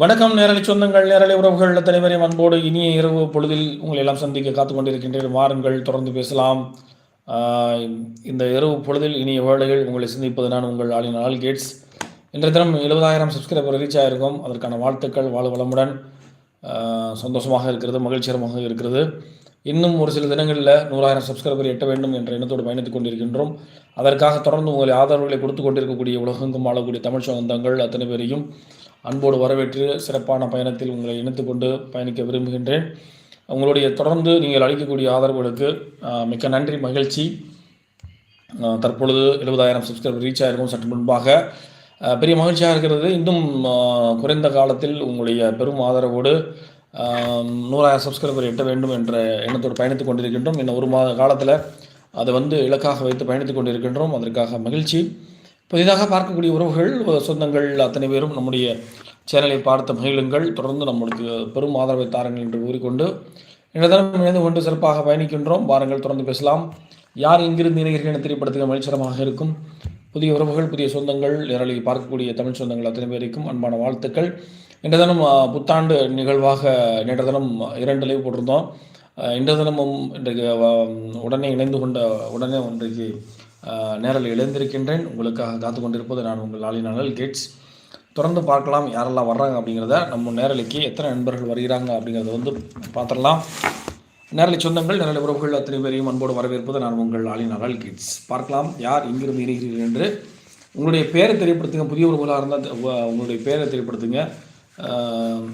வணக்கம் நேரலை சொந்தங்கள் நேரலை உறவுகள் தலைவரின் அன்போடு இனிய இரவு பொழுதில் உங்களை எல்லாம் சந்திக்க காத்து கொண்டிருக்கின்றேன் வாருங்கள் தொடர்ந்து பேசலாம். இந்த இரவு பொழுதில் இனிய வேளைகள் உங்களை சந்திப்பது நான் உங்கள் ஆளின் ஆல் கேட்ஸ். இன்றைய தினம் எழுபதாயிரம் சப்ஸ்கிரைபர் ரீச் ஆகிருக்கும் அதற்கான வாழ்த்துக்கள் வாழ் வளமுடன். சந்தோஷமாக இருக்கிறது மகிழ்ச்சிகரமாக இருக்கிறது. இன்னும் ஒரு சில தினங்களில் நூறாயிரம் சப்ஸ்கிரைபர் எட்ட வேண்டும் என்ற எண்ணத்தோடு பயணித்துக் கொண்டிருக்கின்றோம். அதற்காக தொடர்ந்து உங்களை ஆதரவுகளை கொடுத்து கொண்டிருக்கக்கூடிய உலகெங்கும் ஆளக்கூடிய தமிழ் சொந்தங்கள் அத்தனை பேரையும் அன்போடு வரவேற்று சிறப்பான பயணத்தில் உங்களை இணைத்து கொண்டு பயணிக்க விரும்புகின்றேன். உங்களுடைய தொடர்ந்து நீங்கள் அளிக்கக்கூடிய ஆதரவுகளுக்கு மிக்க நன்றி மகிழ்ச்சி. தற்பொழுது எழுபதாயிரம் சப்ஸ்கிரைபர் ரீச் ஆகிருக்கும் சற்று முன்பாக பெரிய மகிழ்ச்சியாக இருக்கிறது. இன்னும் குறைந்த காலத்தில் உங்களுடைய பெரும் ஆதரவோடு நூறாயிரம் சப்ஸ்கிரைபர் எட்ட வேண்டும் என்ற எண்ணத்தோடு பயணித்துக் கொண்டிருக்கின்றோம். இன்னும் ஒரு மாத காலத்தில் அதை வந்து இலக்காக வைத்து பயணித்துக் கொண்டிருக்கின்றோம். அதற்காக மகிழ்ச்சி. புதிதாக பார்க்கக்கூடிய உறவுகள் சொந்தங்கள் அத்தனை பேரும் நம்முடைய சேனலை பார்த்து மகிழுங்கள். தொடர்ந்து நம்மளுக்கு பெரும் ஆதரவை தாருங்கள் என்று கூறிக்கொண்டு இன்றைய தினம் இணைந்து கொண்டு சிறப்பாக பயணிக்கின்றோம். வாருங்கள் தொடர்ந்து பேசலாம். யார் இங்கிருந்து இணைகிறீர்கள் என தெரியப்படுத்துக மகிழ்ச்சிகரமாக இருக்கும். புதிய உறவுகள் புதிய சொந்தங்கள் நிரலை பார்க்கக்கூடிய தமிழ் சொந்தங்கள் அத்தனை பேருக்கும் அன்பான வாழ்த்துக்கள். இன்றைய தினம் புத்தாண்டு நிகழ்வாக நேற்று தினம் இரண்டு லைவ் போட்டிருந்தோம். இன்றைய தினமும் இன்றைக்கு உடனே இணைந்து கொண்ட உடனே இன்றைக்கு நேரில் இழந்திருக்கின்றேன் இணைந்திருக்கின்றேன். உங்களுக்காக காத்து கொண்டிருப்பது நான் உங்கள் ஆளினாளல் கேட்ஸ் தொடர்ந்து பார்க்கலாம் யாரெல்லாம் வர்றாங்க அப்படிங்கிறத. நம்ம நேரலைக்கு எத்தனை நண்பர்கள் வருகிறாங்க அப்படிங்கிறத வந்து பார்த்துடலாம். நேரலை சொந்தங்கள் நேரலை உறவுகள் அத்தனை பேரையும் அன்போடு வரவேற்பது நான் உங்கள் ஆளின் அலால் கிட்ஸ் பார்க்கலாம் யார் இங்கிருந்து இணைகிறீர்கள் என்று. உங்களுடைய பேரை தெரியப்படுத்துங்க புதிய உறவுகளாக இருந்தால் உங்களுடைய பேரை தெரியப்படுத்துங்க. ஆஹ்,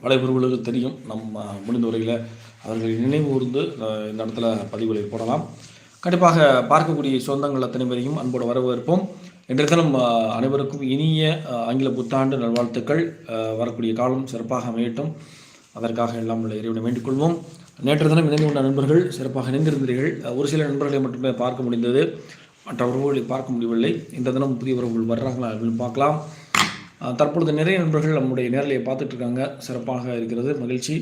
பழைய உறவுகளுக்கு தெரியும். நம்ம முடிந்த உரையில் அவர்களை நினைவு கூர்ந்து இந்த இடத்துல பதிவுகளை போடலாம். கண்டிப்பாக பார்க்கக்கூடிய சொந்தங்கள் அத்தனை பேரையும் அன்போடு வரவேற்போம். இன்றைய தினம் அனைவருக்கும் இனிய ஆங்கில புத்தாண்டு நல்வாழ்த்துக்கள். வரக்கூடிய காலம் சிறப்பாக அமையட்டும். அதற்காக எல்லாம் உள்ள இறைவனை வேண்டிக் கொள்வோம். நேற்று தினம் இணைந்து கொண்ட நண்பர்கள் சிறப்பாக இணைந்திருந்தீர்கள். ஒரு சில நண்பர்களை மட்டுமே பார்க்க முடிந்தது. மற்ற உறவுகளை பார்க்க முடியவில்லை. இந்த தினம் புதிய உறவுகள் வர்றாங்களா அப்படின்னு பார்க்கலாம். தற்பொழுது நிறைய நண்பர்கள் நம்முடைய நேரலையை பார்த்துட்டு இருக்காங்க. சிறப்பாக இருக்கிறது. மகிழ்ச்சி.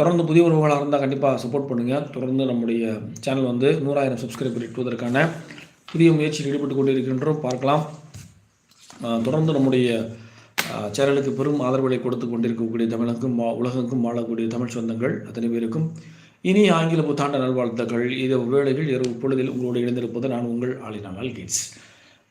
தொடர்ந்து புதிய உறவுகளாக இருந்தால் கண்டிப்பாக சப்போர்ட் பண்ணுங்கள் தொடர்ந்து நம்முடைய சேனல் வந்து நூறாயிரம் சப்ஸ்கிரைபர் எட்டுவதற்கான புதிய முயற்சியில் ஈடுபட்டு கொண்டிருக்கின்றோம். பார்க்கலாம். தொடர்ந்து நம்முடைய சேனலுக்கு பெரும் ஆதரவுகளை கொடுத்து கொண்டிருக்கக்கூடிய தமிழுக்கும் மா- வாழக்கூடிய தமிழ் சொந்தங்கள் அத்தனை பேருக்கும் இனி ஆங்கில புத்தாண்டு நல்வாழ்த்துக்கள். இது வேளையில் இரவு பொழுதில் உங்களோடு இணைந்திருப்பது நான் உங்கள் ஆளினால் கேட்ஸ்.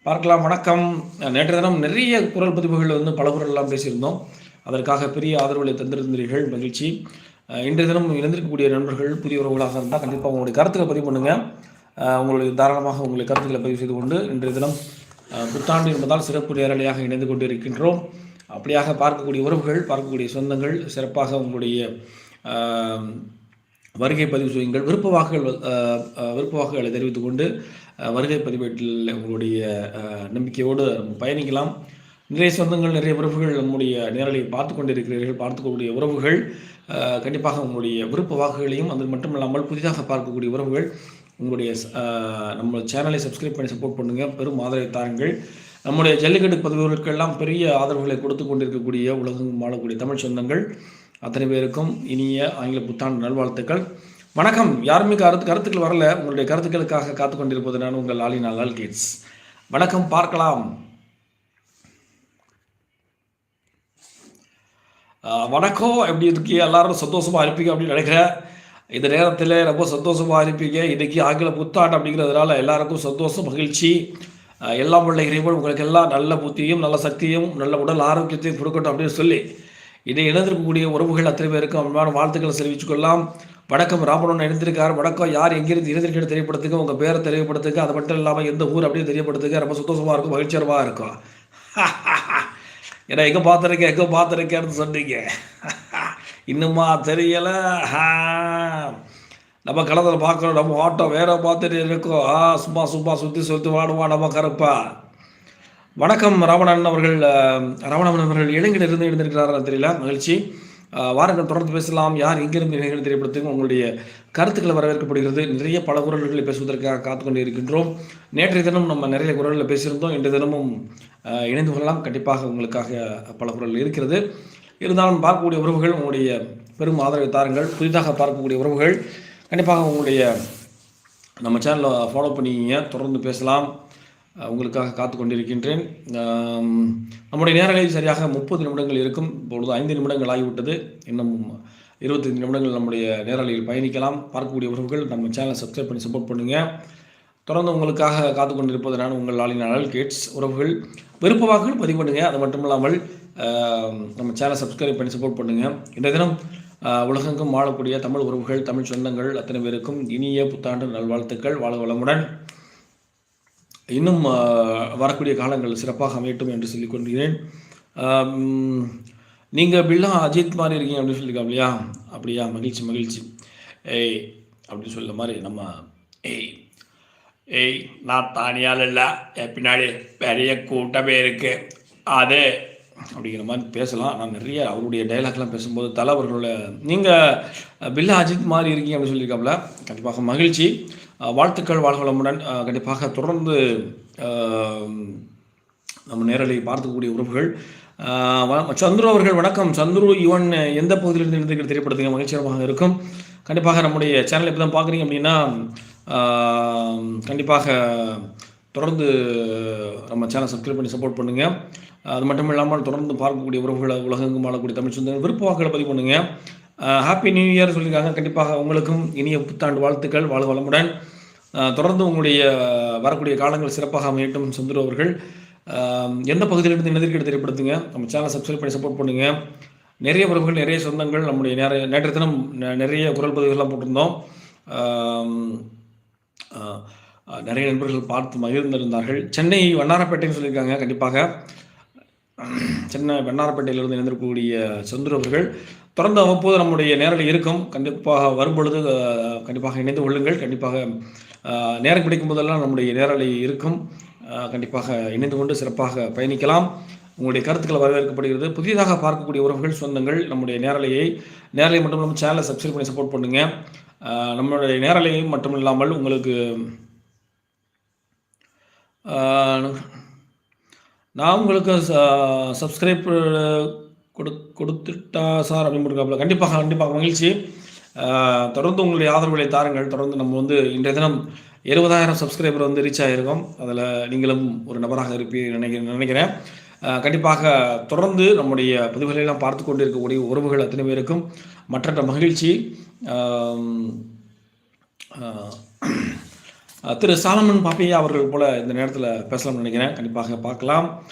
பார்க்கலாம். வணக்கம். நேற்று தினம் நிறைய குரல் பதிவுகள் வந்து பல குரல் எல்லாம் பேசியிருந்தோம். அதற்காக பெரிய ஆதரவுகளை தந்திருந்தீர்கள். மகிழ்ச்சி. இன்றைய தினம் இணைந்திருக்கக்கூடிய நண்பர்கள் புதிய உறவுகளாக இருந்தால் கண்டிப்பாக உங்களுடைய கருத்துக்களை பதிவு பண்ணுங்கள் உங்களுடைய தாராளமாக உங்களுடைய கருத்துக்களை பதிவு செய்து கொண்டு இன்றைய தினம் புத்தாண்டு என்பதால் சிறப்பு நேரலையாக இணைந்து கொண்டிருக்கின்றோம். அப்படியாக பார்க்கக்கூடிய உறவுகள் பார்க்கக்கூடிய சொந்தங்கள் சிறப்பாக உங்களுடைய வருகை பதிவு செய்யுங்கள். விருப்ப வாக்குகள் விருப்ப வாக்குகளை தெரிவித்துக் கொண்டு வருகை பதிவேட்டில் உங்களுடைய நம்பிக்கையோடு பயணிக்கலாம். நிறைய சொந்தங்கள் நிறைய உறவுகள் நம்முடைய நேரலையை பார்த்து கொண்டிருக்கிறீர்கள் பார்த்துக்கூடிய உறவுகள் கண்டிப்பாக உங்களுடைய விருப்ப வாக்குகளையும் அது மட்டும் இல்லாமல் புதிதாக பார்க்கக்கூடிய உறவுகள் உங்களுடைய நம்ம சேனலை சப்ஸ்கிரைப் பண்ணி சப்போர்ட் பண்ணுங்கள் பெரும் ஆதரவை தாருங்கள். நம்முடைய ஜல்லிக்கட்டு பதிவுகளுக்கெல்லாம் பெரிய ஆதரவுகளை கொடுத்து கொண்டிருக்கக்கூடிய உலகம் வாழக்கூடிய தமிழ் சொந்தங்கள் அத்தனை பேருக்கும் இனிய ஆங்கில புத்தாண்டு நல்வாழ்த்துக்கள். வணக்கம். யாருமே கருத்து கருத்துக்கள் வரல. உங்களுடைய கருத்துக்களுக்காக காத்து கொண்டிருப்பது நான் உங்கள் ஆளினால் லால் கேட்ஸ். வணக்கம். பார்க்கலாம். வணக்கம். எப்படி இருக்கீங்க? எல்லாரும் சந்தோஷமா இருப்பீங்க அப்படின்னு நினைக்கிறேன். இந்த நேரத்தில் ரொம்ப சந்தோஷமாக இருப்பீங்க. இன்றைக்கி ஆங்கில புத்தாண்டு அப்படிங்கிறதுனால எல்லாருக்கும் சந்தோஷம் மகிழ்ச்சி. எல்லாம் உள்ள இறைவன் உங்களுக்கு எல்லாம் நல்ல புத்தியும் நல்ல சக்தியும் நல்ல உடல் ஆரோக்கியத்தையும் கொடுக்கட்டும் அப்படின்னு சொல்லி இதை இணைந்திருக்கக்கூடிய உறவுகள் அத்தனை பேருக்கும் அன்பான வாழ்த்துக்களை தெரிவிச்சுக்கொள்ளலாம் வணக்கம். ராமனோன் இணைந்திருக்கார். வணக்கம். யார் எங்கிருந்து இணைந்திருக்கேன்னு தெரியப்படுத்துங்க. உங்கள் பேரை தெரியப்படுத்துங்க. அது மட்டும் இல்லாமல் எந்த ஊர் அப்படின்னு தெரியப்படுத்துங்க. ரொம்ப சந்தோஷமாக இருக்கும். மகிழ்ச்சிகரமாக இருக்கும். ஏன்னா எங்கே பார்த்துருக்கேன் எங்கே பார்த்துருக்கேன்னு சொன்னீங்க. இன்னுமா தெரியல? நம்ம களத்தில் பார்க்குறோம் நம்ம ஆட்டம் வேற பார்த்துட்டு இருக்கோம் ஆ சும்மா சும்மா சுற்றி சுற்றி வாடுவா நம்ம கருப்பா? வணக்கம் ரவணன் அவர்கள். ரவணன் அவர்கள் அவர்கள் இளைஞரிலிருந்து எழுந்திருக்கிறாரா தெரியல? மகிழ்ச்சி. வாரங்கள் தொடர்ந்து பேசலாம். யார் எங்கிருந்து இளைஞர்கள் தெரியப்படுத்துங்க? உங்களுடைய கருத்துக்களை வரவேற்கப்படுகிறது. நிறைய பல குரல்களை பேசுவதற்காக காத்துக்கொண்டு இருக்கின்றோம். நேற்றைய தினம் நம்ம நிறைய குரல்களை பேசியிருந்தோம். இன்றைய தினமும் இணைந்து கொள்ளலாம். கண்டிப்பாக உங்களுக்காக பல குரல் இருக்கிறது. இருந்தாலும் பார்க்கக்கூடிய உறவுகள் உங்களுடைய பெரும் ஆதரவை தாருங்கள். புதிதாக பார்க்கக்கூடிய உறவுகள். கண்டிப்பாக உங்களுடைய நம்ம சேனலை ஃபாலோ பண்ணிக்கிங்க. தொடர்ந்து பேசலாம். உங்களுக்காக காத்து கொண்டிருக்கின்றேன். நம்முடைய நேரங்களில் சரியாக முப்பது நிமிடங்கள் இருக்கும். இப்பொழுது ஐந்து நிமிடங்கள் ஆகிவிட்டது. இன்னும் இருபத்தைந்து நிமிடங்கள் நம்முடைய நேரலையில் பயணிக்கலாம். பார்க்கக்கூடிய உறவுகள் நம்ம சேனலை சப்ஸ்கிரைப் பண்ணி சப்போர்ட் பண்ணுங்கள் தொடர்ந்து உங்களுக்காக காத்து கொண்டிருப்பது நான் உங்கள் ஆளின் அனல் கேட்ஸ் உறவுகள். விருப்ப வாக்குகள் பதிவு பண்ணுங்கள் அது மட்டும் இல்லாமல் நம்ம சேனலை சப்ஸ்கிரைப் பண்ணி சப்போர்ட் பண்ணுங்கள் இன்றைய தினம் உலகெங்கும் வாழக்கூடிய தமிழ் உறவுகள் தமிழ் சொந்தங்கள் அத்தனை பேருக்கும் இனிய புத்தாண்டு நல்வாழ்த்துக்கள். வாழ வளமுடன். இன்னும் வரக்கூடிய காலங்கள் சிறப்பாக அமையட்டும் என்று சொல்லிக் கொள்கிறேன் நீங்கள் பில்லா அஜித் மாதிரி இருக்கீங்க அப்படின்னு சொல்லியிருக்கோம் இல்லையா? அப்படியா? மகிழ்ச்சி மகிழ்ச்சி. ஏய் அப்படின்னு சொல்ல மாதிரி நம்ம ஏய் ஏய் நான் தானியால் இல்லை. பின்னாடி பெரிய கூட்டமே இருக்குது அது அப்படிங்கிற மாதிரி பேசலாம். நான் நிறைய அவருடைய டைலாக்லாம் பேசும்போது தலைவர்களோட நீங்கள் பில்லா அஜித் மாதிரி இருக்கீங்க அப்படின்னு சொல்லியிருக்காப்புல கண்டிப்பாக மகிழ்ச்சி. வாழ்த்துக்கள் வாழ்வளமுடன் கண்டிப்பாக தொடர்ந்து நம்ம நேரலை பார்க்கக்கூடிய உறவுகள். சந்துரு அவர்கள் வணக்கம். சந்துரு யுவன் எந்த பகுதியிலிருந்து இருந்திருக்கிற தெரியப்படுத்துங்க. மகிழ்ச்சிகரமாக இருக்கும். கண்டிப்பாக நம்முடைய சேனலை இப்போ தான் பார்க்குறீங்க அப்படின்னா கண்டிப்பாக தொடர்ந்து நம்ம சேனல் சப்ஸ்கிரைப் பண்ணி சப்போர்ட் பண்ணுங்கள் அது மட்டும் இல்லாமல் தொடர்ந்து பார்க்கக்கூடிய உறவுகளை உலகெங்கும் வாழக்கூடிய தமிழ் சொந்த விருப்ப வாக்குகளை பதிவு பண்ணுங்கள் ஹாப்பி நியூ இயர் சொல்லியிருக்காங்க. கண்டிப்பாக உங்களுக்கும் இனிய புத்தாண்டு வாழ்த்துக்கள் வாழ் வளமுடன். தொடர்ந்து உங்களுடைய வரக்கூடிய காலங்கள் சிறப்பாக அமையட்டும் சந்துரு அவர்கள். எந்த பகுதியிலிருந்து இணைந்திருக்கிற தெரியப்படுத்துங்க. நம்ம சேனலை சப்ஸ்கிரைப் பண்ணி சப்போர்ட் பண்ணுங்கள் நிறைய உறவுகள் நிறைய சொந்தங்கள் நம்முடைய நிறைய நேற்று தினம் நிறைய குரல் பதிவுகள்லாம் போட்டிருந்தோம். நிறைய நண்பர்கள் பார்த்து மகிழ்ந்திருந்தார்கள். சென்னை வண்ணாரப்பேட்டைன்னு சொல்லியிருக்காங்க கண்டிப்பாக. சென்னை வண்ணாரப்பேட்டையிலிருந்து இணைந்திருக்கக்கூடிய சந்துரு அவர்கள் தொடர்ந்து அவ்வப்போது நம்முடைய நேரலை இருக்கும் கண்டிப்பாக வரும்பொழுது கண்டிப்பாக இணைந்து கொள்ளுங்கள். கண்டிப்பாக நேரம் கிடைக்கும் போதெல்லாம் நம்முடைய நேரலை இருக்கும் கண்டிப்பாக இணைந்து கொண்டு சிறப்பாக பயணிக்கலாம். உங்களுடைய கருத்துக்களை வரவேற்கப்படுகிறது. புதிதாக பார்க்கக்கூடிய உறவுகள் சொந்தங்கள் நம்முடைய நேரலையை நேரலை மட்டும் இல்லாமல் சேனலை சப்ஸ்கிரைப் பண்ணி சப்போர்ட் பண்ணுங்கள் நம்மளுடைய நேரலையும் மட்டும் இல்லாமல் உங்களுக்கு நான் உங்களுக்கு சப்ஸ்கிரைப் கொடு கொடுத்துட்டா சார் அப்படின்னு போட்டுருக்காப்புல. கண்டிப்பாக கண்டிப்பாக மகிழ்ச்சி. தொடர்ந்து உங்களுடைய ஆதரவுகளை தாருங்கள். தொடர்ந்து நம்ம வந்து இன்றைய தினம் இருபதாயிரம் சப்ஸ்கிரைபர் வந்து ரீச் ஆகிருக்கோம் அதில் நீங்களும் ஒரு நபராக இருப்பீர் நினைக்க நினைக்கிறேன். கண்டிப்பாக தொடர்ந்து நம்முடைய பதிவுகளெல்லாம் பார்த்து கொண்டு இருக்கக்கூடிய உறவுகள் அத்தனை பேருக்கும் மற்ற மகிழ்ச்சி. திரு சாலமன் பாப்பையா அவர்கள் போல இந்த நேரத்தில் பேசலாம்னு நினைக்கிறேன். கண்டிப்பாக பார்க்கலாம்.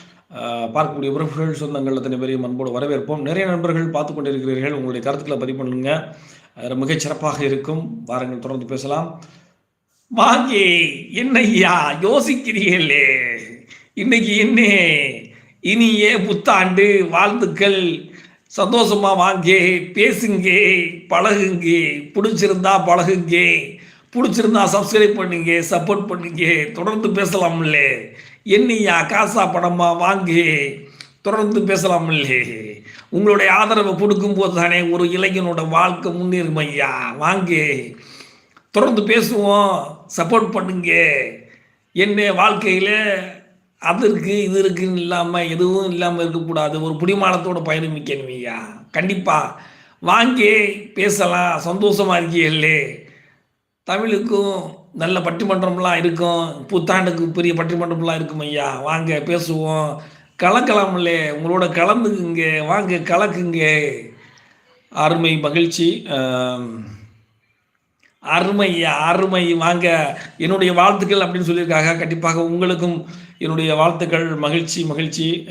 பார்க்கக்கூடிய உறவுகள் சொந்தங்கள் அத்தனை பேரையும் அன்போடு வரவேற்போம். நிறைய நண்பர்கள் பார்த்து கொண்டிருக்கிறீர்கள். உங்களுடைய கருத்துக்களை பதிவு பண்ணுங்க. அது மிகச் சிறப்பாக இருக்கும். வாருங்கள் தொடர்ந்து பேசலாம். வாங்கி என்னய்யா யோசிக்கிறீர்களே? இன்னைக்கு என்ன? இனிய புத்தாண்டு வாழ்த்துக்கள். சந்தோஷமா வாங்கே பேசுங்க பழகுங்க பிடிச்சிருந்தா பழகுங்க. பிடிச்சிருந்தா சப்ஸ்கிரைப் பண்ணுங்க சப்போர்ட் பண்ணுங்க. தொடர்ந்து பேசலாம்ல என்னையா காசா படமா வாங்கி. தொடர்ந்து பேசலாம்ல உங்களுடைய ஆதரவை கொடுக்கும்போது தானே ஒரு இளைஞனோட வாழ்க்கை முன்னேறும் ஐயா. வாங்கி. தொடர்ந்து பேசுவோம் சப்போர்ட் பண்ணுங்க. என்ன வாழ்க்கையில் அது இருக்கு இது இருக்குன்னு இல்லாமல் எதுவும் இல்லாமல் இருக்கக்கூடாது. ஒரு பிடிமானத்தோட பயணமிக்கணும் ஐயா கண்டிப்பாக வாங்கி பேசலாம். சந்தோஷமா இருக்கீங்களே தமிழுக்கும் நல்ல பட்டிமன்றம்லாம் இருக்கும். புத்தாண்டுக்கு பெரிய பட்டிமன்றம்லாம் இருக்கும் ஐயா. வாங்க பேசுவோம். கலக்கலாம்லே. உங்களோட கலந்துக்குங்க. வாங்க கலக்குங்க. அருமை மகிழ்ச்சி. அருமை அருமை. வாங்க. என்னுடைய வாழ்த்துக்கள் அப்படின்னு சொல்லியிருக்காங்க. கண்டிப்பாக உங்களுக்கும் என்னுடைய வாழ்த்துக்கள். மகிழ்ச்சி மகிழ்ச்சி.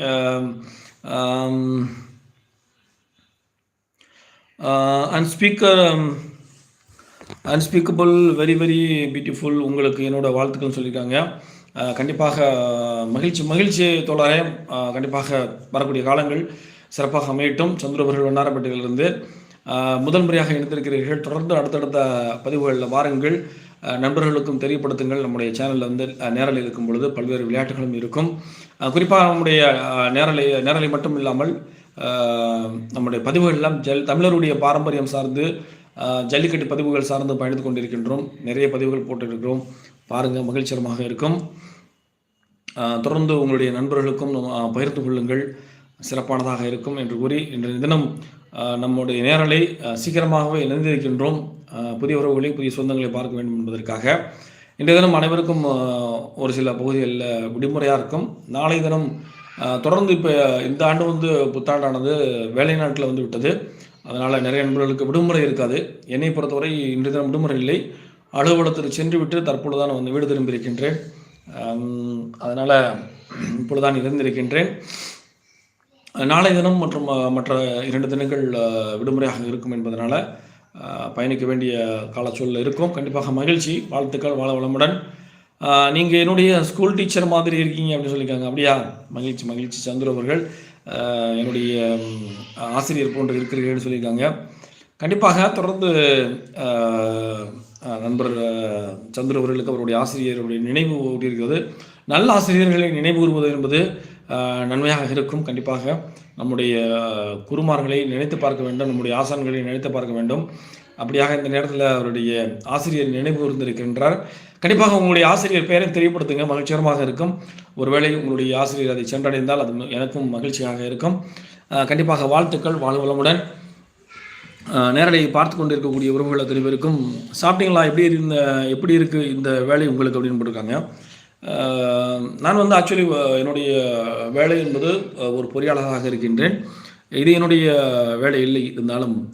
அன்ஸ்பீக்கர் அன்ஸ்பீக்கபிள் வெரி வெரி பியூட்டிஃபுல் உங்களுக்கு என்னோட வாழ்த்துக்கள் சொல்லியிருக்காங்க. கண்டிப்பாக மகிழ்ச்சி மகிழ்ச்சி தோழரே. கண்டிப்பாக வரக்கூடிய காலங்கள் சிறப்பாக அமையட்டும். சந்திரபுர்கள் வண்ணாரப்பேட்டையிலிருந்து முதல் முறையாக இணைந்திருக்கிறீர்கள். தொடர்ந்து அடுத்தடுத்த பதிவுகளில் வாருங்கள். நண்பர்களுக்கும் தெரியப்படுத்துங்கள். நம்முடைய சேனலில் வந்து நேரலை இருக்கும் பொழுது பல்வேறு விளையாட்டுகளும் இருக்கும். குறிப்பாக நம்முடைய நேரலை நேரலை மட்டும் இல்லாமல் நம்முடைய பதிவுகள் எல்லாம் ஜெல் தமிழருடைய பாரம்பரியம் சார்ந்து ஜல்லிக்கட்டு பதிவுகள் சார்ந்து பயணித்து கொண்டிருக்கின்றோம். நிறைய பதிவுகள் போட்டிருக்கிறோம். பாருங்கள் மகிழ்ச்சிகரமாக இருக்கும். தொடர்ந்து உங்களுடைய நண்பர்களுக்கும் பகிர்ந்து கொள்ளுங்கள். சிறப்பானதாக இருக்கும் என்று கூறி இன்றைய தினம் நம்முடைய நேரலை சீக்கிரமாகவே இணைந்திருக்கின்றோம் புதிய உறவுகளை புதிய சொந்தங்களை பார்க்க வேண்டும் என்பதற்காக. இன்றைய தினம் அனைவருக்கும் ஒரு சில பகுதிகளில் விடுமுறையாக இருக்கும். நாளை தினம் தொடர்ந்து இப்போ இந்த ஆண்டு வந்து புத்தாண்டானது வேலை நாட்டில் வந்து விட்டது. அதனால் நிறைய நண்பர்களுக்கு விடுமுறை இருக்காது. என்னை பொறுத்தவரை இன்று தினம் விடுமுறை இல்லை. அலுவலகத்தில் சென்று விட்டு தற்பொழுது தான் வந்து வீடு திரும்பியிருக்கின்றேன். அதனால் இப்பொழுதுதான் இருந்திருக்கின்றேன். நாளை தினம் மற்றும் மற்ற இரண்டு தினங்கள் விடுமுறையாக இருக்கும் என்பதனால் பயணிக்க வேண்டிய காலச்சூழல் இருக்கும். கண்டிப்பாக மகிழ்ச்சி வாழ்த்துக்கள் வாழ வளமுடன். நீங்கள் என்னுடைய ஸ்கூல் டீச்சர் மாதிரி இருக்கீங்க அப்படின்னு சொல்லியிருக்காங்க. அப்படியா? மகிழ்ச்சி மகிழ்ச்சி சந்துரு அவர்கள். என்னுடைய ஆசிரியர் போன்று இருக்கிறீர்கள் சொல்லியிருக்காங்க. கண்டிப்பாக தொடர்ந்து நண்பர் சந்திர அவர்களுக்கு அவருடைய ஆசிரியருடைய நினைவு இருக்கிறது நல்ல ஆசிரியர்களை நினைவு கூறுவது என்பது நன்மையாக இருக்கும். கண்டிப்பாக நம்முடைய குருமார்களை நினைத்து பார்க்க வேண்டும். நம்முடைய ஆசான்களை நினைத்து பார்க்க வேண்டும். அப்படியாக இந்த நேரத்தில் அவருடைய ஆசிரியர் நினைவு இருந்திருக்கின்றார். கண்டிப்பாக உங்களுடைய ஆசிரியர் பெயரை தெரியப்படுத்துங்க. மகிழ்ச்சிகரமாக இருக்கும். ஒருவேளை உங்களுடைய ஆசிரியர் அதை சென்றடைந்தால் அது எனக்கும் மகிழ்ச்சியாக இருக்கும். கண்டிப்பாக வாழ்த்துக்கள் வாழ்வு வளமுடன் அஹ் நேரலை பார்த்து கொண்டு இருக்கக்கூடிய உறவுகள் அத்தனை பேருக்கும் சாப்பிட்டீங்களா? எப்படி இருந்த எப்படி இருக்குது இந்த வேலை உங்களுக்கு அப்படின்னு போட்டிருக்காங்க. நான் வந்து ஆக்சுவலி என்னுடைய வேலை என்பது ஒரு பொறியாளராக இருக்கின்றேன். இது என்னுடைய வேலை இல்லை இருந்தாலும்.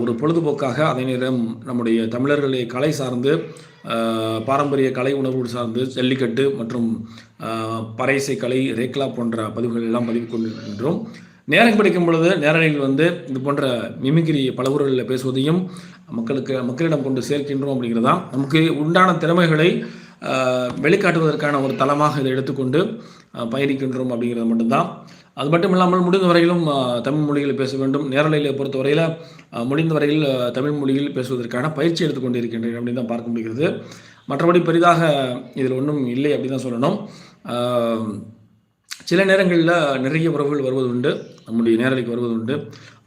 ஒரு பொழுதுபோக்காக அதே நேரம் நம்முடைய தமிழர்களை கலை சார்ந்து பாரம்பரிய கலை உணர்வு சார்ந்து ஜல்லிக்கட்டு மற்றும் பறைசை கலை ரேக்லா போன்ற பதிவுகள் எல்லாம் பதிவு கொண்டிருக்கின்றோம். நேரம் கிடைக்கும் பொழுது நேரலையில் வந்து இது போன்ற மிமிகிரி பல ஊர்களில் பேசுவதையும் மக்களுக்கு மக்களிடம் கொண்டு சேர்க்கின்றோம் அப்படிங்கிறதான் நமக்கு உண்டான திறமைகளை வெளிக்காட்டுவதற்கான ஒரு தளமாக இதை எடுத்துக்கொண்டு பயணிக்கின்றோம் அப்படிங்கிறது மட்டும்தான். அது மட்டும் இல்லாமல் முடிந்த வரையிலும் தமிழ் மொழியில் பேச வேண்டும். நேரலையில் பொறுத்தவரையில் முடிந்த வரையில் தமிழ் மொழியில் பேசுவதற்கான பயிற்சி எடுத்துக்கொண்டு இருக்கின்றேன் அப்படின்னு தான் பார்க்க முடிகிறது. மற்றபடி பெரிதாக இதில் ஒன்றும் இல்லை அப்படின்னு தான் சொல்லணும். சில நேரங்களில் நிறைய உறவுகள் வருவது உண்டு நம்முடைய நேரலைக்கு வருவது உண்டு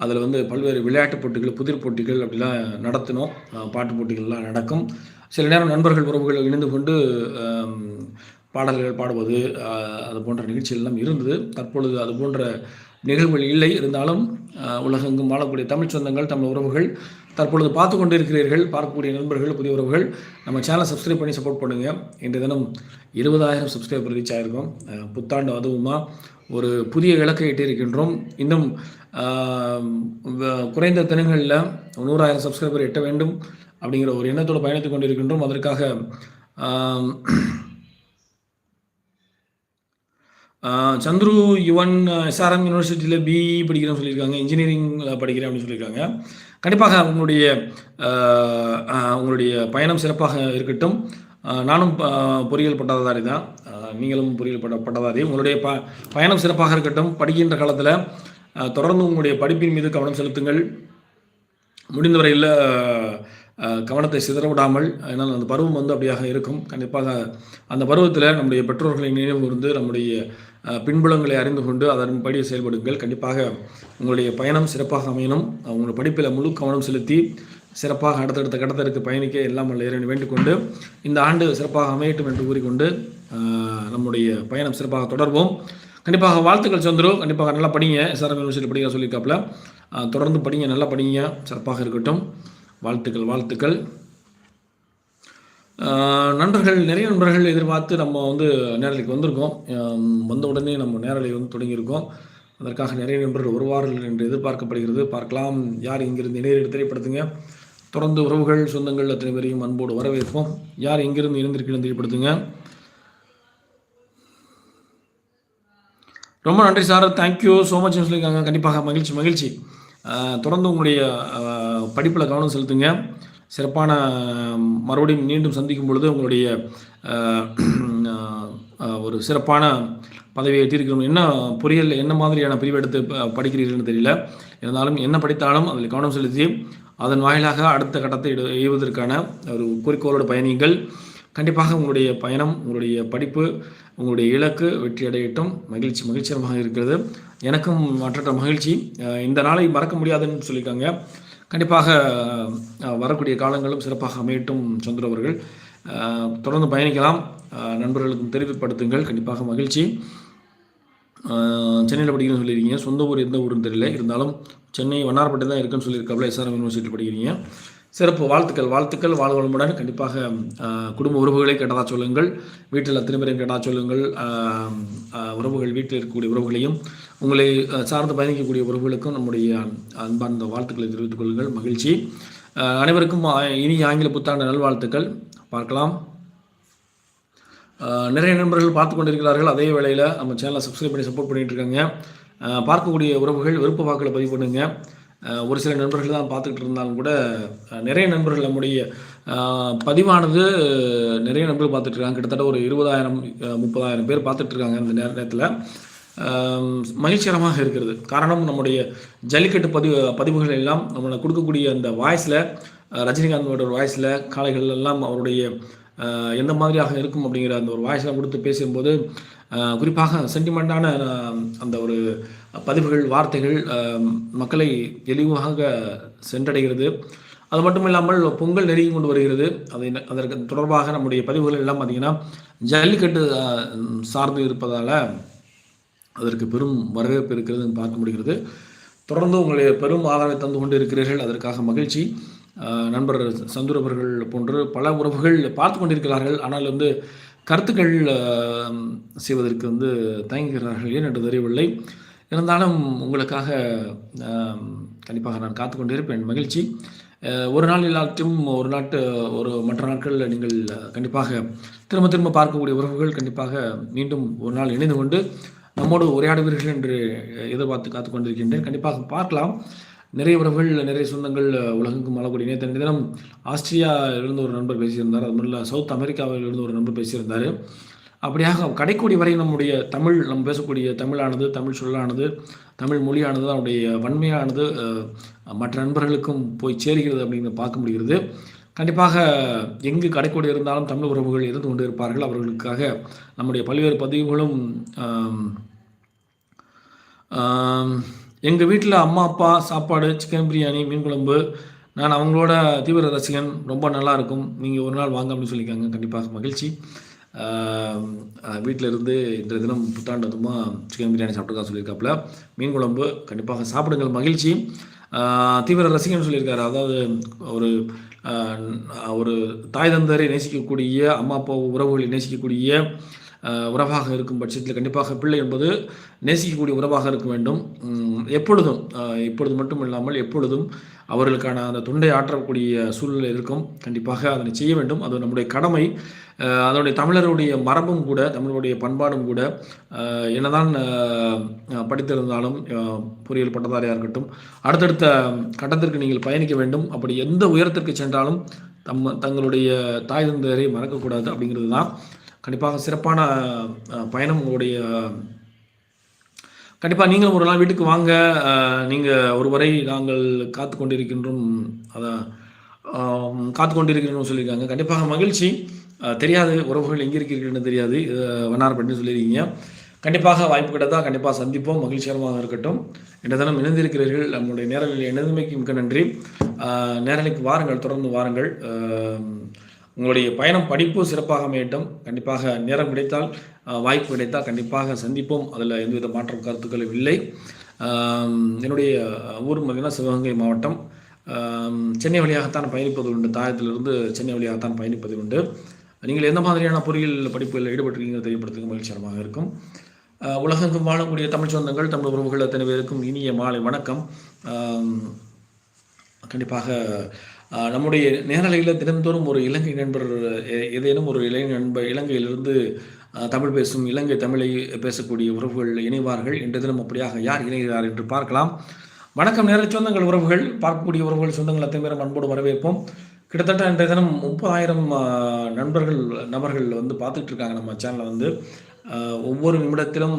அதில் வந்து பல்வேறு விளையாட்டுப் போட்டிகள் புதிர் போட்டிகள் அப்படிலாம் நடத்தினோம். பாட்டு போட்டிகள்லாம் நடக்கும். சில நேரம் நண்பர்கள் உறவுகள் இணைந்து கொண்டு பாடல்கள் பாடுவது அது போன்ற நிகழ்ச்சிகள் எல்லாம் இருந்தது. தற்பொழுது அது போன்ற நிகழ்வுகள் இல்லை. இருந்தாலும் உலகெங்கும் வாழக்கூடிய தமிழ் சொந்தங்கள் தமிழ் உறவுகள் தற்பொழுது பார்த்து கொண்டு இருக்கிறீர்கள் பார்க்கக்கூடிய நண்பர்கள் புதிய உறவுகள் நம்ம சேனலை சப்ஸ்கிரைப் பண்ணி சப்போர்ட் பண்ணுங்கள் இன்றைய தினம் இருபதாயிரம் சப்ஸ்கிரைபர் ரீச் ஆகிருக்கோம் புத்தாண்டு அதுவுமா ஒரு புதிய இலக்கை எட்டியிருக்கின்றோம். இன்னும் குறைந்த தினங்களில் நூறாயிரம் சப்ஸ்கிரைபர் எட்ட வேண்டும் அப்படிங்கிற ஒரு எண்ணத்தோடு பயணித்துக் கொண்டிருக்கின்றோம். அதற்காக சந்துரு யுவன் எஸ்ஆர்எம் யூனிவர்சிட்டியில் பிஇ படிக்கிறேன்னு சொல்லியிருக்காங்க. இன்ஜினியரிங் படிக்கிறேன் அப்படின்னு சொல்லியிருக்காங்க. கண்டிப்பாக உங்களுடைய உங்களுடைய பயணம் சிறப்பாக இருக்கட்டும். நானும் பொறியியல் பட்டதாரி தான். நீங்களும் பொறியியல் பட்ட பட்டதாரி. உங்களுடைய ப பயணம் சிறப்பாக இருக்கட்டும். படிக்கின்ற காலத்தில் தொடர்ந்து உங்களுடைய படிப்பின் மீது கவனம் செலுத்துங்கள். முடிந்தவரையில் கவனத்தை சிதறவிடாமல் அதனால் ஏன்னால் அந்த பருவம் வந்து அப்படியாக இருக்கும். கண்டிப்பாக அந்த பருவத்தில் நம்முடைய பெற்றோர்களை நினைவு கூர்ந்து நம்முடைய பின்புலங்களை அறிந்து கொண்டு அதன்படி செயல்படுங்கள். கண்டிப்பாக உங்களுடைய பயணம் சிறப்பாக அமையணும். உங்களுடைய படிப்பில் முழு கவனம் செலுத்தி சிறப்பாக அடுத்தடுத்த கட்டத்திற்கு பயணிக்க எல்லாம் வல்ல இறைவனை வேண்டிக்கொண்டு இந்த ஆண்டு சிறப்பாக அமையட்டும் என்று கூறிக்கொண்டு நம்முடைய பயணம் சிறப்பாக தொடர்வோம். கண்டிப்பாக வாழ்த்துக்கள் சந்துரு. கண்டிப்பாக நல்லா படிங்க. எஸ்ஆர்எம் யூனிவர்சிட்டி படிக்க சொல்லியிருக்காப்புல. தொடர்ந்து படிங்க. நல்லா படிங்க. சிறப்பாக இருக்கட்டும். வாழ்த்துக்கள் வாழ்த்துக்கள். நண்பர்கள் நிறைய நண்பர்கள் எதிர்பார்த்து நம்ம வந்து நேரலைக்கு வந்திருக்கோம். வந்த உடனே நம்ம நேரலை வந்து தொடங்கியிருக்கோம். அதற்காக நிறைய நண்பர்கள் வருவார்கள் என்று எதிர்பார்க்கப்படுகிறது. பார்க்கலாம். யார் இங்கிருந்து இணையர்கள் தெரியப்படுத்துங்க. தொடர்ந்து உறவுகள் சொந்தங்கள் அத்தனை பேரையும் அன்போடு வரவேற்போம். யார் எங்கிருந்து இணைந்திருக்கணும் தெரியப்படுத்துங்க. ரொம்ப நன்றி சார். தேங்க்யூ ஸோ மச்னு சொல்லியிருக்காங்க. கண்டிப்பாக மகிழ்ச்சி மகிழ்ச்சி. தொடர்ந்து உங்களுடைய படிப்பில் கவனம் செலுத்துங்க. சிறப்பான மறுபடியும் மீண்டும் சந்திக்கும் பொழுது உங்களுடைய ஒரு சிறப்பான பதவியை எட்டியிருக்கிறோம் என்ன பொறியியல் என்ன மாதிரியான பிரிவு எடுத்து ப- படிக்கிறீர்கள்னு தெரியல. இருந்தாலும் என்ன படித்தாலும் அதில் கவனம் செலுத்தி அதன் வாயிலாக அடுத்த கட்டத்தை எடு- எய்வதற்கான ஒரு குறிக்கோளோட பயணிகள் கண்டிப்பாக உங்களுடைய பயணம் உங்களுடைய படிப்பு உங்களுடைய இலக்கு வெற்றி அடையட்டும் மகிழ்ச்சி மகிழ்ச்சிகரமாக இருக்கிறது. எனக்கும் மற்ற மகிழ்ச்சி. இந்த நாளை மறக்க முடியாதுன்னு சொல்லியிருக்காங்க. கண்டிப்பாக வரக்கூடிய காலங்களும் சிறப்பாக அமையட்டும் சந்திர அவர்கள். தொடர்ந்து பயணிக்கலாம். நண்பர்களுக்கும் தெரிவிப்படுத்துங்கள். கண்டிப்பாக மகிழ்ச்சி. சென்னையில் படிக்கிறேன்னு சொல்லியிருக்கீங்க. சொந்த ஊர் எந்த ஊருன்னு தெரியல. இருந்தாலும் சென்னை வண்ணாரப்பேட்டை தான் இருக்குன்னு சொல்லியிருக்காப்புல எஸ்ஆர்எம் யூனிவர்சிட்டி படிக்கிறீங்க. சிறப்பு வாழ்த்துக்கள் வாழ்த்துக்கள். வாழ்வளமுடன் கண்டிப்பாக குடும்ப உறவுகளை கேட்டதாக சொல்லுங்கள். வீட்டில் அத்தனை பேரையும் சொல்லுங்கள். உறவுகள் வீட்டில் இருக்கக்கூடிய உறவுகளையும் உங்களை சார்ந்து பயணிக்கக்கூடிய உறவுகளுக்கும் நம்முடைய அன்பார்ந்த வாழ்த்துக்களை தெரிவித்துக் கொள்ளுங்கள். மகிழ்ச்சி. அனைவருக்கும் இனி ஆங்கில புத்தாண்டு நல்வாழ்த்துக்கள். பார்க்கலாம். நிறைய நண்பர்கள் பார்த்து கொண்டிருக்கிறார்கள். அதே வேளையில் நம்ம சேனலை சப்ஸ்கிரைப் பண்ணி சப்போர்ட் பண்ணிகிட்டு இருக்காங்க. பார்க்கக்கூடிய உறவுகள் விருப்ப வாக்களை பதிவு பண்ணுங்கள் ஒரு சில நண்பர்கள் தான் பார்த்துக்கிட்டு இருந்தாலும் கூட நிறைய நண்பர்கள் நம்முடைய பதிவானது நிறைய நண்பர்கள் பார்த்துட்டு இருக்காங்க. கிட்டத்தட்ட ஒரு இருபதாயிரம் முப்பதாயிரம் பேர் பார்த்துட்டு இருக்காங்க இந்த நேரத்தில். மகிழ்ச்சிகரமாக இருக்கிறது. காரணம் நம்முடைய ஜல்லிக்கட்டு பதிவு பதிவுகள் எல்லாம் நம்மளை கொடுக்கக்கூடிய அந்த வாய்ஸில் ரஜினிகாந்தோட வாய்ஸில் காளைகள் எல்லாம் அவருடைய எந்த மாதிரியாக இருக்கும் அப்படிங்கிற அந்த ஒரு வாய்ஸ்லாம் கொடுத்து பேசும்போது குறிப்பாக சென்டிமெண்ட்டான அந்த ஒரு பதிவுகள் வார்த்தைகள் மக்களை எளிவாக சென்றடைகிறது. அது மட்டும் இல்லாமல் பொங்கல் நெருங்கி கொண்டு வருகிறது. அதை அதற்கு தொடர்பாக நம்முடைய பதிவுகள் எல்லாம் பார்த்திங்கன்னா ஜல்லிக்கட்டு சார்ந்து இருப்பதால் அதற்கு பெரும் வரவேற்பு இருக்கிறது பார்க்க முடிகிறது. தொடர்ந்து உங்களுடைய பெரும் ஆதரவை தந்து கொண்டு இருக்கிறீர்கள் அதற்காக மகிழ்ச்சி. நண்பர் சந்துரு அவர்கள் போன்று பல உறவுகள் பார்த்து கொண்டிருக்கிறார்கள். ஆனால் வந்து கருத்துக்கள் செய்வதற்கு வந்து தயங்குகிறார்கள். ஏன் என்று தெரியவில்லை. இருந்தாலும் உங்களுக்காக கண்டிப்பாக நான் காத்து கொண்டிருப்பேன் மகிழ்ச்சி ஒரு நாள் இல்லாட்டும் ஒரு நாட்டு ஒரு மற்ற நாட்களில் நீங்கள் கண்டிப்பாக திரும்ப திரும்ப பார்க்கக்கூடிய உறவுகள் கண்டிப்பாக மீண்டும் ஒரு நாள் இணைந்து கொண்டு நம்மோடு உரையாடுவீர்கள் என்று எதிர்பார்த்து காத்து கொண்டிருக்கின்றேன் கண்டிப்பாக பார்க்கலாம். நிறைய உறவுகள் நிறைய சொந்தங்கள் உலகங்கும் வாழக்கூடிய நேற்று தினம் ஆஸ்திரியாவிலிருந்து ஒரு நண்பர் பேசியிருந்தார். அது மட்டும் இல்லை சவுத் அமெரிக்காவில் இருந்து ஒரு நண்பர் பேசியிருந்தார். அப்படியாக கடைக்கோடி வரை நம்முடைய தமிழ் நம்ம பேசக்கூடிய தமிழானது தமிழ் சொல்லானது தமிழ் மொழியானது அவனுடைய வன்மையானது மற்ற நண்பர்களுக்கும் போய் சேர்கிறது அப்படிங்கிறத பார்க்க முடிகிறது. கண்டிப்பாக எங்கு கடைக்கோடி இருந்தாலும் தமிழ் உறவுகள் இருந்து கொண்டு இருப்பார்கள். அவர்களுக்காக நம்முடைய பல்வேறு பதிவுகளும் எங்கள் வீட்டில் அம்மா அப்பா சாப்பாடு சிக்கன் பிரியாணி மீன் குழம்பு நான் அவங்களோட தீவிர ரசிகன் ரொம்ப நல்லா இருக்கும். நீங்கள் ஒரு நாள் வாங்க அப்படின்னு சொல்லியிருக்காங்க. கண்டிப்பாக மகிழ்ச்சி. வீட்டில் இருந்து இன்றைய தினம் புத்தாண்டு அதுமா சிக்கன் பிரியாணி சாப்பிட்டுக்கா சொல்லியிருக்காப்புல. மீன் குழம்பு கண்டிப்பாக சாப்பிடுங்கள். மகிழ்ச்சி. தீவிர ரசிகன் சொல்லியிருக்காரு. அதாவது ஒரு ஒரு தாய் தந்தரை நேசிக்கக்கூடிய அம்மா அப்பா உறவுகளை நேசிக்கக்கூடிய உறவாக இருக்கும் பட்சத்தில் கண்டிப்பாக பிள்ளை என்பது நேசிக்கக்கூடிய உறவாக இருக்க வேண்டும். எப்பொழுதும் இப்பொழுது மட்டும் இல்லாமல் எப்பொழுதும் அவர்களுக்கான அந்த தொண்டை ஆற்றக்கூடிய சூழ்நிலை இருக்கும். கண்டிப்பாக அதனை செய்ய வேண்டும். அது நம்முடைய கடமை. அதனுடைய தமிழருடைய மரபும் கூட தமிழருடைய பண்பாடும் கூட என்னதான் படித்திருந்தாலும் பொறியியல் பட்டதாரியாக இருக்கட்டும் அடுத்தடுத்த கட்டத்திற்கு நீங்கள் பயணிக்க வேண்டும். அப்படி எந்த உயரத்திற்கு சென்றாலும் தம் தங்களுடைய தாய் தந்தையரை மறக்கக்கூடாது அப்படிங்கிறது தான் கண்டிப்பாக சிறப்பான பயணம் உங்களுடைய கண்டிப்பாக நீங்களும் ஒரு நாள் வீட்டுக்கு வாங்க. நீங்கள் ஒருவரை நாங்கள் காத்து கொண்டிருக்கின்றோம். அதான் காத்து கொண்டிருக்கிறோம் சொல்லியிருக்காங்க. கண்டிப்பாக மகிழ்ச்சி. தெரியாது உறவுகள் எங்கே இருக்கிறீர்கள்னு தெரியாது. இது வண்ணாரப்பட்டின்னு சொல்லியிருக்கீங்க. கண்டிப்பாக வாய்ப்பு கிடைத்தால் கண்டிப்பாக சந்திப்போம். மகிழ்ச்சிகரமாக இருக்கட்டும். இன்றைய தினம் இணைந்திருக்கிறீர்கள். நம்முடைய நேரலில் இணைந்தமைக்கு மிக்க நன்றி. நேரலைக்கு வாருங்கள். தொடர்ந்து வாருங்கள். உங்களுடைய பயணம் படிப்பு சிறப்பாக அமையட்டும். கண்டிப்பாக நேரம் கிடைத்தால் வாய்ப்பு கிடைத்தால் கண்டிப்பாக சந்திப்போம். அதில் எந்தவித மாற்றம் கருத்துக்களும் இல்லை. என்னுடைய ஊர் பார்த்தீங்கன்னா சிவகங்கை மாவட்டம். சென்னை வழியாகத்தான் பயணிப்பது உண்டு. தாயத்திலிருந்து சென்னை வழியாகத்தான் பயணிப்பது உண்டு. நீங்கள் எந்த மாதிரியான பொறியியல் படிப்புகளில் ஈடுபட்டிருக்கீங்க தெரியப்படுத்துக்கு மகிழ்ச்சிகரமாக இருக்கும். உலகெங்கும் வாழக்கூடிய தமிழ் சொந்தங்கள் தமிழ் உறவுகள் அத்தனை பேருக்கும் இனிய மாலை வணக்கம். கண்டிப்பாக நம்முடைய நேரலையில் தினந்தோறும் ஒரு இலங்கை நண்பர் ஏதேனும் ஒரு இளைஞ நண்பர் இலங்கையிலிருந்து தமிழ் பேசும் இலங்கை தமிழை பேசக்கூடிய உறவுகள் இணைவார்கள். இன்று தினம் அப்படியாக யார் இணைகிறார் என்று பார்க்கலாம். வணக்கம் நேர சொந்தங்கள் உறவுகள். பார்க்கக்கூடிய உறவுகள் சொந்தங்கள் அத்தனை பேரும் அன்போடு வரவேற்போம். கிட்டத்தட்ட இன்றைய தினம் முப்பதாயிரம் நண்பர்கள் நபர்கள் வந்து பார்த்துட்டு இருக்காங்க நம்ம சேனலை வந்து. ஒவ்வொரு நிமிடத்திலும்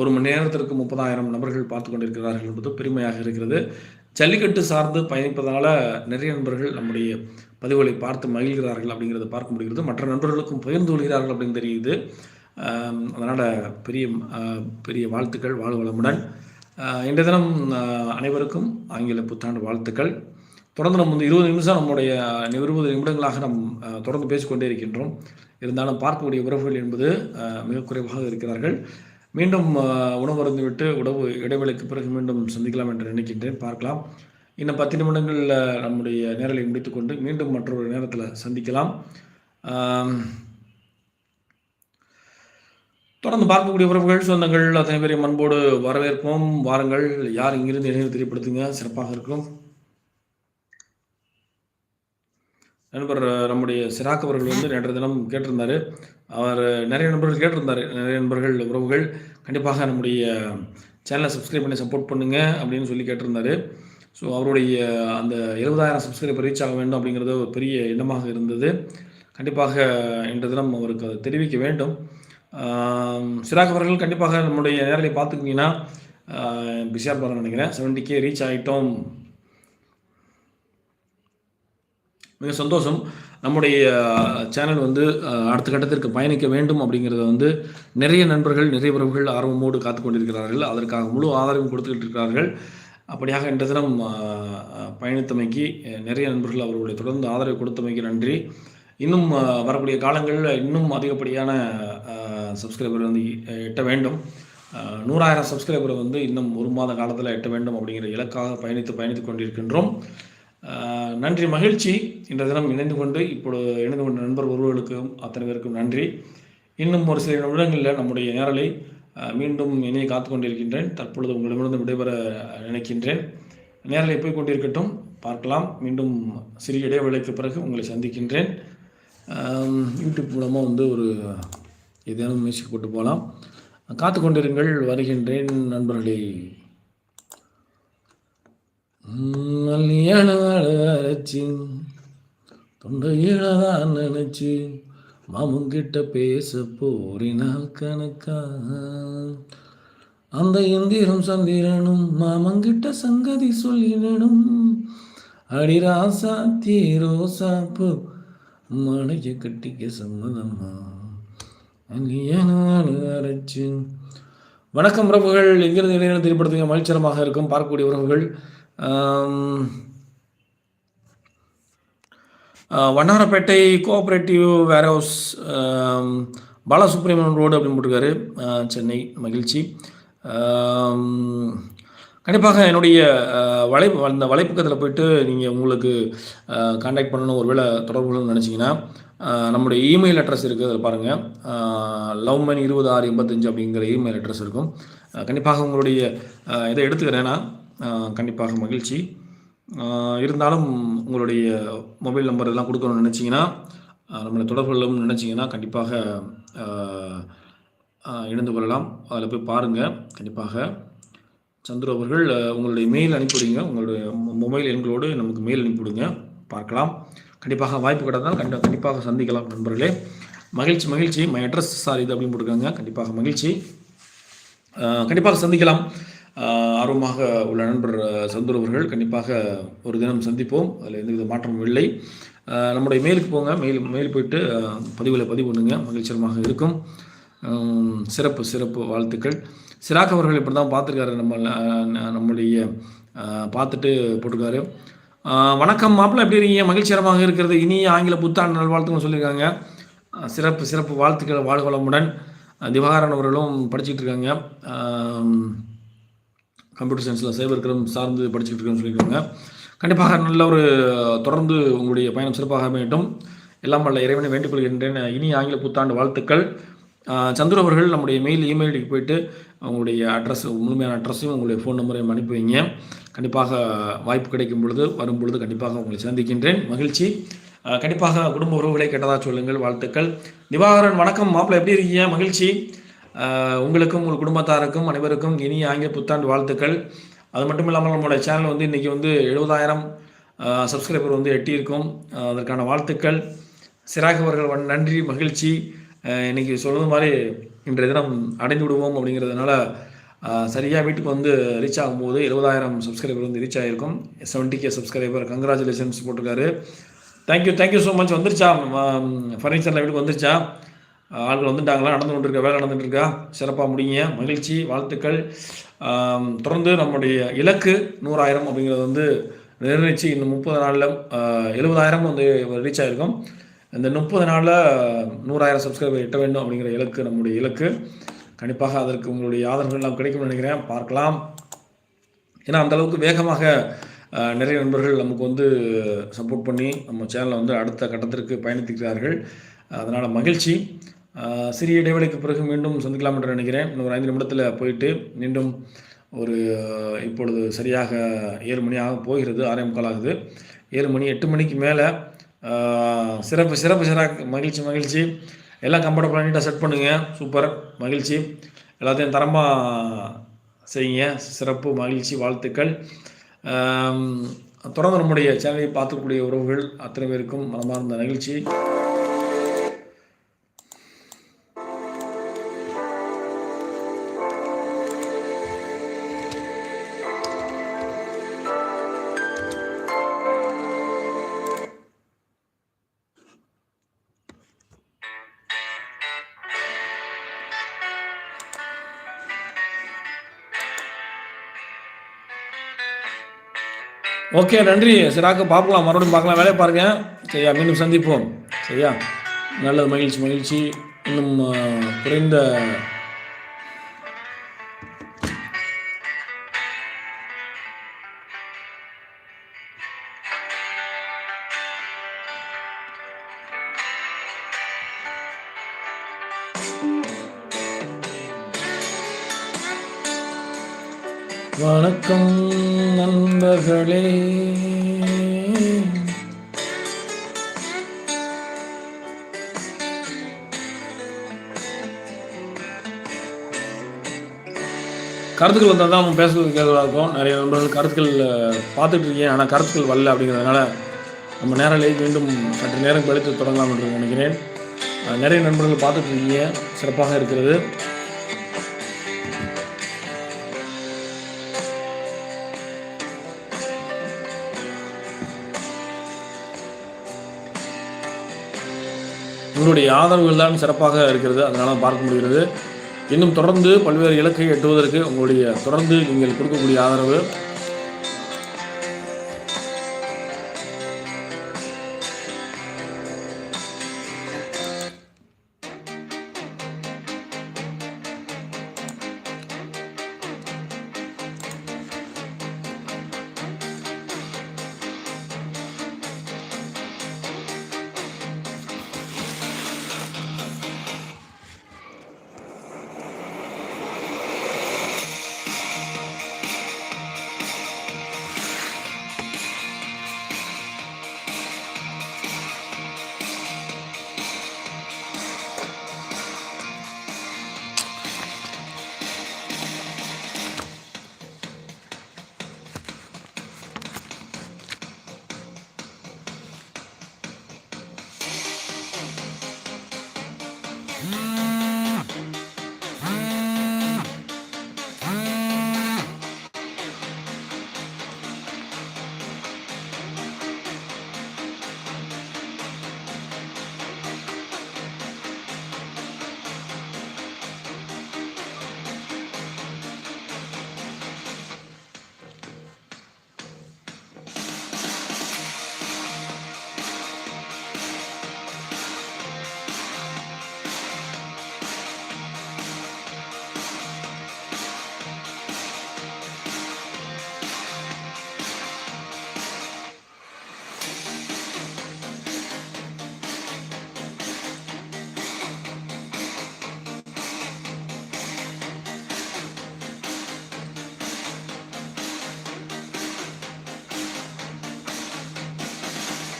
ஒரு மணி நேரத்திற்கு முப்பதாயிரம் நபர்கள் பார்த்து கொண்டிருக்கிறார்கள் என்பது பெருமையாக இருக்கிறது. ஜல்லிக்கட்டு சார்ந்து பயணிப்பதனால நிறைய நண்பர்கள் நம்முடைய பதிவுகளை பார்த்து மகிழ்கிறார்கள் அப்படிங்கிறத பார்க்க முடிகிறது. மற்ற நண்பர்களுக்கும் பகிர்ந்து கொள்கிறார்கள் அப்படின்னு தெரியுது. அதனால் பெரிய பெரிய வாழ்த்துக்கள் வாழ் வளமுடன் இன்றைய தினம் அனைவருக்கும் ஆங்கில புத்தாண்டு வாழ்த்துக்கள். தொடர்ந்து நம்ம வந்து இருபது நிமிஷம் நம்முடைய இருபது நிமிடங்களாக நம் தொடர்ந்து பேசிக்கொண்டே இருக்கின்றோம். இருந்தாலும் பார்க்கக்கூடிய உறவுகள் என்பது மிக குறைவாக இருக்கிறார்கள். மீண்டும் உணவு அருந்து விட்டு உணவு இடைவேளைக்கு பிறகு மீண்டும் சந்திக்கலாம் என்று நினைக்கின்றேன். பார்க்கலாம். இன்னும் பத்து நிமிடங்களில் நம்முடைய நேரலை முடித்துக்கொண்டு மீண்டும் மற்றொரு நேரத்தில் சந்திக்கலாம். தொடர்ந்து பார்க்கக்கூடிய உறவுகள் சொந்தங்கள் அத்தனை பேரையும் அன்போடு வரவேற்போம். வாருங்கள். யார் இங்கிருந்து இணைந்து தெரியப்படுத்துங்க? சிறப்பாக இருக்கும். நண்பர் நம்முடைய சிராக் அவர்கள் வந்து நேற்று தினம் கேட்டிருந்தாரு. அவர் நிறைய நண்பர்கள் கேட்டிருந்தாரு. நிறைய நண்பர்கள் உறவுகள் கண்டிப்பாக நம்முடைய சேனலை சப்ஸ்கிரைப் பண்ணி சப்போர்ட் பண்ணுங்க அப்படின்னு சொல்லி கேட்டிருந்தாரு. ஸோ அவருடைய அந்த எழுபதாயிரம் சப்ஸ்கிரைபர் ரீச் ஆக வேண்டும் அப்படிங்கிறது ஒரு பெரிய எண்ணமாக இருந்தது. கண்டிப்பாக இன்று தினம் அவருக்கு அதை தெரிவிக்க வேண்டும். சிராக் அவர்கள் கண்டிப்பாக நம்முடைய நேரலை பார்த்துக்கிங்கன்னா பிஸியாக இருப்பாருன்னு நினைக்கிறேன். செவன்டி கே ரீச் ஆகிட்டோம் மிக சந்தோஷம். நம்முடைய சேனல் வந்து அடுத்த கட்டத்திற்கு பயணிக்க வேண்டும் அப்படிங்கிறத வந்து நிறைய நண்பர்கள் நிறைய உறவுகள் ஆர்வமோடு காத்து கொண்டிருக்கிறார்கள். அதற்காக முழு ஆதரவும் கொடுத்துக்கிட்டு இருக்கிறார்கள். அப்படியாக இன்று தினம் பயணித்தமைக்கு நிறைய நண்பர்கள் அவர்களுடைய தொடர்ந்து ஆதரவு கொடுத்தமைக்கு நன்றி. இன்னும் வரக்கூடிய காலங்களில் இன்னும் அதிகப்படியான சப்ஸ்கிரைபர் வந்து எட்ட வேண்டும். நூறாயிரம் சப்ஸ்கிரைபரை வந்து இன்னும் ஒரு மாத காலத்தில் எட்ட வேண்டும் அப்படிங்கிற இலக்காக பயணித்து பயணித்து கொண்டிருக்கின்றோம். நன்றி மகிழ்ச்சி. இன்ற தினம் இணைந்து கொண்டு இப்பொழுது இணைந்து கொண்ட நண்பர் ஒருவர்களுக்கும் அத்தனை பேருக்கும் நன்றி. இன்னும் ஒரு சில நிமிடங்களில் நம்முடைய நேரலை மீண்டும் இணைய காத்து கொண்டிருக்கின்றேன். தற்பொழுது உங்களிடமிருந்து விடைபெற நினைக்கின்றேன். நேரலை போய் கொண்டிருக்கட்டும். பார்க்கலாம். மீண்டும் சிறிய இடைவேளைக்கு பிறகு உங்களை சந்திக்கின்றேன். யூடியூப் மூலமாக வந்து ஒரு ஏதேனும் மியூசிக் போட்டு போகலாம். காத்து கொண்டிருங்கள் வருகின்றேன் நண்பர்களே. மல்லியான அரைச்சி தொண்டையில்தான் நினைச்சு மாமங்கிட்ட பேச போறினால் கணக்கா? அந்த இந்திரம் சந்திரனும் மாமங்கிட்ட சங்கதி சொல்லிடணும் அடிராசா தீரோசா பூ மனைய கட்டிக்க சம்மதம்மா அரைச்சு. வணக்கம் உறவுகள் எங்கிருந்து இளைஞர் தெரியப்படுத்துங்க மகிழ்ச்சிகரமாக இருக்கும் பார்க்கக்கூடிய உறவுகள். Vannarapettai cooperative warehouse Balasubramanian road அப்படின்னு போட்டிருக்காரு. சென்னை மகிழ்ச்சி. கண்டிப்பாக என்னுடைய வலை வலைப்பு அந்த வலைப்பக்கத்தில் போயிட்டு நீங்கள் உங்களுக்கு காண்டாக்ட் பண்ணணும். ஒருவேளை தொடர்பு நினச்சிங்கன்னா நம்முடைய இமெயில் அட்ரஸ் இருக்குது அதில் பாருங்கள் லவ் மென் இருபது ஆறு எண்பத்தஞ்சு அப்படிங்கிற இமெயில் அட்ரஸ் இருக்கும். கண்டிப்பாக உங்களுடைய இதை எடுத்துக்கிறேன் நான். கண்டிப்பாக மகிழ்ச்சி. இருந்தாலும் உங்களுடைய மொபைல் நம்பர் எல்லாம் கொடுக்கணும்னு நினச்சிங்கன்னா நம்மளை தொடர்பு கொள்ளணும்னு நினச்சிங்கன்னா கண்டிப்பாக இணைந்து கொள்ளலாம். அதில் போய் பாருங்கள் கண்டிப்பாக. சந்துரு அவர்கள் உங்களுடைய மெயில் அனுப்பிவிடுங்க. உங்களுடைய மொ- மொபைல் எண்களோடு நமக்கு மெயில் அனுப்பிவிடுங்க. பார்க்கலாம். கண்டிப்பாக வாய்ப்பு கிடைத்தால் கண்டி கண்டிப்பாக சந்திக்கலாம் நண்பர்களே. மகிழ்ச்சி மகிழ்ச்சி. மை அட்ரஸ் சார் இது அப்படின்னு போட்டுருக்காங்க. கண்டிப்பாக மகிழ்ச்சி. கண்டிப்பாக சந்திக்கலாம். ஆர்வமாக உள்ள நண்பர் சந்தூர் அவர்கள் கண்டிப்பாக ஒரு தினம் சந்திப்போம். அதில் எந்தவித மாற்றமும் இல்லை. நம்முடைய மெயிலுக்கு போங்க. மெயில் மெயில் போயிட்டு பதிவில் பதிவு பண்ணுங்க. மகிழ்ச்சிகரமாக இருக்கும். சிறப்பு சிறப்பு வாழ்த்துக்கள். சிராக் அவர்கள் இப்படி தான் பார்த்துருக்காரு. நம்ம நம்முடைய பார்த்துட்டு போட்டிருக்காரு. வணக்கம். மாப்பிள்ள எப்படி இருக்கீங்க? மகிழ்ச்சிகரமாக இருக்கிறது. இனிய ஆங்கில புத்தாண்டு நல்வாழ்த்துக்கள் சொல்லியிருக்காங்க. சிறப்பு சிறப்பு வாழ்த்துக்கள் வாழ்வளமுடன் திவாகரன் அவர்களும் படிச்சுட்டு இருக்காங்க. கம்ப்யூட்டர் சயின்ஸில் சைபர் கிரம் சார்ந்து படிச்சுக்கிட்டு இருக்கேன்னு சொல்லியிருக்காங்க. கண்டிப்பாக நல்ல ஒரு தொடர்ந்து உங்களுடைய பயணம் சிறப்பாக அமையட்டும். எல்லாம் வல்ல இறைவனை வேண்டிக் கொள்கின்றேன். இனி ஆங்கில புத்தாண்டு வாழ்த்துக்கள். ஆஹ் சந்துரு அவர்கள் நம்முடைய மெயில் இமெயிலுக்கு போயிட்டு அவங்களுடைய அட்ரஸ் முழுமையான அட்ரஸையும் உங்களுடைய ஃபோன் நம்பரையும் அனுப்பி வைங்க. கண்டிப்பாக வாய்ப்பு கிடைக்கும் பொழுது வரும் பொழுது கண்டிப்பாக உங்களை சந்திக்கின்றேன். மகிழ்ச்சி. கண்டிப்பாக குடும்ப உறவுகளை கேட்டதாக சொல்லுங்கள். வாழ்த்துக்கள். திவாகரன் வணக்கம். மாப்பிள்ளை எப்படி இருக்கீங்க? மகிழ்ச்சி. உங்களுக்கும் உங்கள் குடும்பத்தாருக்கும் அனைவருக்கும் இனிய ஆங்கில புத்தாண்டு வாழ்த்துக்கள். அது மட்டும் இல்லாமல் நம்மளோட சேனல் வந்து இன்றைக்கி வந்து எழுபதாயிரம் சப்ஸ்கிரைபர் வந்து எட்டியிருக்கும். அதற்கான வாழ்த்துக்கள். சிராக் அவர்கள் வன் நன்றி மகிழ்ச்சி. இன்றைக்கி இன்னைக்கு மாதிரி இன்றைய தினம் அடைந்து விடுவோம் அப்படிங்கிறதுனால சரியாக வீட்டுக்கு வந்து ரீச் ஆகும்போது எழுபதாயிரம் சப்ஸ்கிரைபர் வந்து ரீச் ஆகிருக்கும் செவன்ட்டி கே சப்ஸ்கிரைபர் கங்க்ராச்சுலேஷன்ஸ் போட்டிருக்காரு. Thank you thank you so much வந்துருச்சா? ஃபர்னிச்சரில் வீட்டுக்கு வந்துருச்சா? ஆள்கள் வந்துட்டாங்களா? நடந்து கொண்டிருக்க வேலை நடந்துட்டு இருக்கா? சிறப்பாக முடியுங்க. மகிழ்ச்சி வாழ்த்துக்கள். தொடர்ந்து நம்முடைய இலக்கு நூறாயிரம் அப்படிங்கிறது வந்து நிர்ணயிச்சு இந்த முப்பது நாளில் எழுபதாயிரம் வந்து ரீச் ஆகிருக்கும் இந்த முப்பது நாளில் நூறாயிரம் சப்ஸ்கிரைபர் எட்ட வேண்டும் அப்படிங்கிற இலக்கு நம்முடைய இலக்கு. கண்டிப்பாக அதற்கு உங்களுடைய ஆதரவுகள் எல்லாம் கிடைக்கும்னு நினைக்கிறேன். பார்க்கலாம். ஏன்னா அந்த அளவுக்கு வேகமாக நிறைய நண்பர்கள் நமக்கு வந்து சப்போர்ட் பண்ணி நம்ம சேனலை வந்து அடுத்த கட்டத்திற்கு பயணித்திருக்கிறார்கள். அதனால் மகிழ்ச்சி. சிறிய இடைவெளிக்கு பிறகு மீண்டும் சந்திக்கலாம் என்று நினைக்கிறேன். இன்னும் ஒரு ஐந்து நிமிடத்தில் போயிட்டு மீண்டும் ஒரு இப்பொழுது சரியாக ஏழு மணி ஆக போகிறது ஆறே முக்கால் ஆகுது. ஏழு மணி எட்டு மணிக்கு மேலே சிறப்பு சிறப்பு சிறப்பு மகிழ்ச்சி மகிழ்ச்சி. எல்லாம் கம்ஃபர்டபுளாக நீட்டாக செட் பண்ணுங்கள் சூப்பர் மகிழ்ச்சி. எல்லாத்தையும் தரமாக செய்யுங்க. சிறப்பு மகிழ்ச்சி வாழ்த்துக்கள். தொடர்ந்து நம்முடைய சேனலை பார்த்துக்கூடிய உறவுகள் அத்தனை பேருக்கும் மனமார்ந்த மகிழ்ச்சி ஓகே நன்றி. சிறாக்கு பார்க்கலாம். மறுபடியும் பார்க்கலாம். வேலையை பாருங்க. சரியா மீண்டும் சந்திப்போம். சரியா? நல்லது மகிழ்ச்சி மகிழ்ச்சி. இன்னும் குறைந்த கருத்துக்கள் வந்தால் தான் நம்ம பேசுறது கேட்கறதா இருக்கும். நிறைய நண்பர்கள் கருத்துக்கள் பார்த்துட்டு இருக்கீங்க ஆனால் கருத்துக்கள் வரல அப்படிங்கிறதுனால நம்ம நேரலை மீண்டும் சற்று நேரம் கழித்து தொடங்கலாம் என்று நினைக்கிறேன். நிறைய நண்பர்கள் பார்த்துட்டு இருக்கீங்க சிறப்பாக இருக்கிறது. உங்களுடைய ஆதரவுகள் தான் சிறப்பாக இருக்கிறது. அதனால பார்க்க முடிகிறது. இன்னும் தொடர்ந்து பல்வேறு இலக்கை எட்டுவதற்கு உங்களுடைய தொடர்ந்து நீங்கள் கொடுக்கக்கூடிய ஆதரவு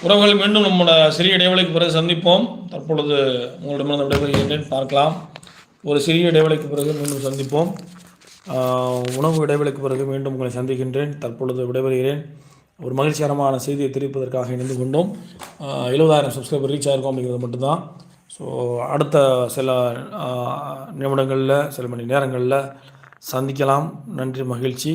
உறவுகள் மீண்டும் நம்மளோட சிறிய இடைவெளிக்கு பிறகு சந்திப்போம். தற்பொழுது உங்களிடமிருந்து விடைபெறுகின்றேன் பார்க்கலாம். ஒரு சிறிய இடைவெளிக்கு பிறகு மீண்டும் சந்திப்போம். உணவு இடைவெளிக்கு பிறகு மீண்டும் உங்களை சந்திக்கின்றேன். தற்பொழுது விடைபெறுகிறேன். ஒரு மகிழ்ச்சிகரமான செய்தியை தெரிவிப்பதற்காக இணைந்து கொண்டோம். எழுபதாயிரம் சப்ஸ்கிரைபர் ரீச் ஆயிருக்கோம் அப்படிங்கிறது மட்டும்தான். ஸோ அடுத்த சில நிமிடங்களில் சில மணி நேரங்களில் சந்திக்கலாம். நன்றி மகிழ்ச்சி.